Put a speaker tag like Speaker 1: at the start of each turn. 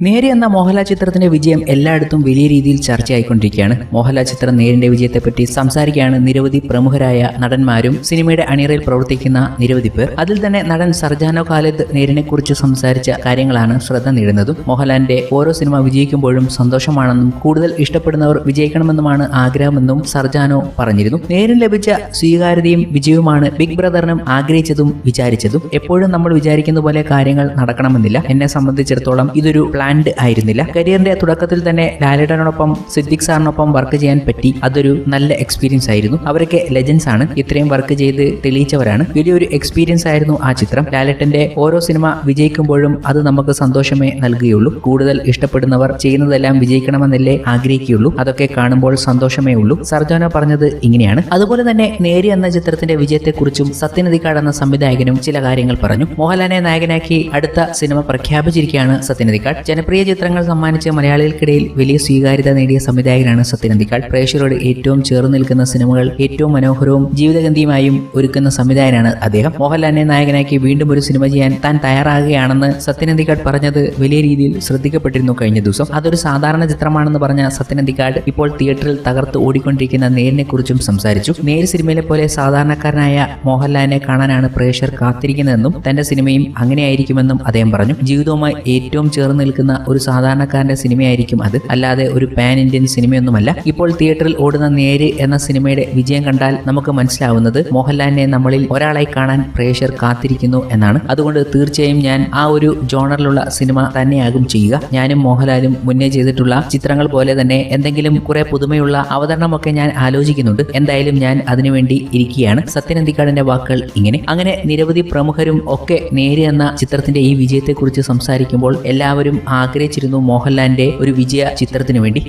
Speaker 1: നേരെ എന്ന മോഹൻലാൽ ചിത്രത്തിന്റെ വിജയം എല്ലായിടത്തും വലിയ രീതിയിൽ ചർച്ചയായിക്കൊണ്ടിരിക്കുകയാണ്. മോഹൻലാൽ ചിത്രം നേരിന്റെ വിജയത്തെപ്പറ്റി സംസാരിക്കുകയാണ് നിരവധി പ്രമുഖരായ നടന്മാരും സിനിമയുടെ അണിയറയിൽ പ്രവർത്തിക്കുന്ന നിരവധി പേർ. അതിൽ തന്നെ നടൻ സർജാനോ ഖാലിദ് നേരിനെ കുറിച്ച് സംസാരിച്ച കാര്യങ്ങളാണ് ശ്രദ്ധ നേടുന്നതും. മോഹൻലാലിന്റെ ഓരോ സിനിമ വിജയിക്കുമ്പോഴും സന്തോഷമാണെന്നും കൂടുതൽ ഇഷ്ടപ്പെടുന്നവർ വിജയിക്കണമെന്നുമാണ് ആഗ്രഹമെന്നും സർജാനോ പറഞ്ഞിരുന്നു. നേരിന് ലഭിച്ച സ്വീകാര്യതയും വിജയവുമാണ് ബിഗ് ബ്രദറിനും ആഗ്രഹിച്ചതും വിചാരിച്ചതും. എപ്പോഴും നമ്മൾ വിചാരിക്കുന്ന പോലെ കാര്യങ്ങൾ നടക്കണമെന്നില്ല. എന്നെ സംബന്ധിച്ചിടത്തോളം ഇതൊരു പ്ലാൻഡ് ആയിരുന്നില്ല. കരിയറിന്റെ തുടക്കത്തിൽ തന്നെ ലാലേട്ടനോടൊപ്പം സിദ്ദിഖ് സാറിനൊപ്പം വർക്ക് ചെയ്യാൻ പറ്റി. അതൊരു നല്ല എക്സ്പീരിയൻസ് ആയിരുന്നു. അവരൊക്കെ ലെജൻസ് ആണ്. ഇത്രയും വർക്ക് ചെയ്ത് തെളിയിച്ചവരാണ്. വലിയൊരു എക്സ്പീരിയൻസ് ആയിരുന്നു ആ ചിത്രം. ലാലേട്ടന്റെ ഓരോ സിനിമ വിജയിക്കുമ്പോഴും അത് നമുക്ക് സന്തോഷമേ നൽകുകയുള്ളൂ. കൂടുതൽ ഇഷ്ടപ്പെടുന്നവർ ചെയ്യുന്നതെല്ലാം വിജയിക്കണമെന്നല്ലേ ആഗ്രഹിക്കുകയുള്ളൂ. അതൊക്കെ കാണുമ്പോൾ സന്തോഷമേ ഉള്ളൂ. സർജോന പറഞ്ഞത് ഇങ്ങനെയാണ്. അതുപോലെ തന്നെ നേരി എന്ന ചിത്രത്തിന്റെ വിജയത്തെക്കുറിച്ചും സത്യനദിക്കാട് എന്ന സംവിധായകനും ചില കാര്യങ്ങൾ പറഞ്ഞു. മോഹൻലാലിനെ നായകനാക്കി അടുത്ത സിനിമ പ്രഖ്യാപിച്ചിരിക്കുകയാണ് സത്യനദിക്കാട് ജനപ്രിയ ചിത്രങ്ങൾ സമ്മാനിച്ച് മലയാളികൾക്കിടയിൽ വലിയ സ്വീകാര്യത നേടിയ സംവിധായകനാണ് സത്യനന്ദിക്കാൾ പ്രേക്ഷകരോട് ഏറ്റവും ചേർന്ന് നിൽക്കുന്ന സിനിമകൾ ഏറ്റവും മനോഹരവും ജീവിതഗന്ധിയുമായും ഒരുക്കുന്ന സംവിധായകനാണ് അദ്ദേഹം. മോഹൻലാലിനെ നായകനാക്കി വീണ്ടും ഒരു സിനിമ ചെയ്യാൻ താൻ തയ്യാറാകുകയാണെന്ന് സത്യനന്ദിക്കാട് പറഞ്ഞത് വലിയ രീതിയിൽ ശ്രദ്ധിക്കപ്പെട്ടിരുന്നു കഴിഞ്ഞ ദിവസം. അതൊരു സാധാരണ ചിത്രമാണെന്ന് പറഞ്ഞ സത്യനന്ദിക്കാട് ഇപ്പോൾ തിയേറ്ററിൽ തകർത്ത് ഓടിക്കൊണ്ടിരിക്കുന്ന നേരിനെ കുറിച്ചും സംസാരിച്ചു. നേര് സിനിമയിലെ പോലെ സാധാരണക്കാരനായ മോഹൻലാലിനെ കാണാനാണ് പ്രേക്ഷകർ കാത്തിരിക്കുന്നതെന്നും തന്റെ സിനിമയും അങ്ങനെയായിരിക്കുമെന്നും അദ്ദേഹം പറഞ്ഞു. ജീവിതവുമായി ഏറ്റവും ചേർന്ന് നിൽക്കുന്ന ഒരു സാധാരണക്കാരന്റെ സിനിമയായിരിക്കും അത്. അല്ലാതെ ഒരു പാൻ ഇന്ത്യൻ സിനിമയൊന്നുമല്ല. ഇപ്പോൾ തിയേറ്ററിൽ ഓടുന്ന നേര് എന്ന സിനിമയുടെ വിജയം കണ്ടാൽ നമുക്ക് മനസ്സിലാവുന്നത് മോഹൻലാലിനെ നമ്മളിൽ ഒരാളായി കാണാൻ പ്രേക്ഷകർ കാത്തിരിക്കുന്നു എന്നാണ്. അതുകൊണ്ട് തീർച്ചയായും ഞാൻ ആ ഒരു ജോണറിലുള്ള സിനിമ തന്നെയാകും ചെയ്യുക. ഞാനും മോഹൻലാലും മുന്നേ ചെയ്തിട്ടുള്ള ചിത്രങ്ങൾ പോലെ തന്നെ എന്തെങ്കിലും കുറെ പുതുമയുള്ള അവതരണമൊക്കെ ഞാൻ ആലോചിക്കുന്നുണ്ട്. എന്തായാലും ഞാൻ അതിനുവേണ്ടി ഇരിക്കുകയാണ്. സത്യനന്ദിക്കാടിന്റെ വാക്കുകൾ ഇങ്ങനെ. അങ്ങനെ നിരവധി പ്രമുഖരും ഒക്കെ നേര് എന്ന ചിത്രത്തിന്റെ ഈ വിജയത്തെക്കുറിച്ച് സംസാരിക്കുമ്പോൾ എല്ലാവരും ആഗ്രഹിച്ചിരുന്നു മോഹൻലാലിന്റെ ഒരു വിജയ ചിത്രത്തിനു വേണ്ടി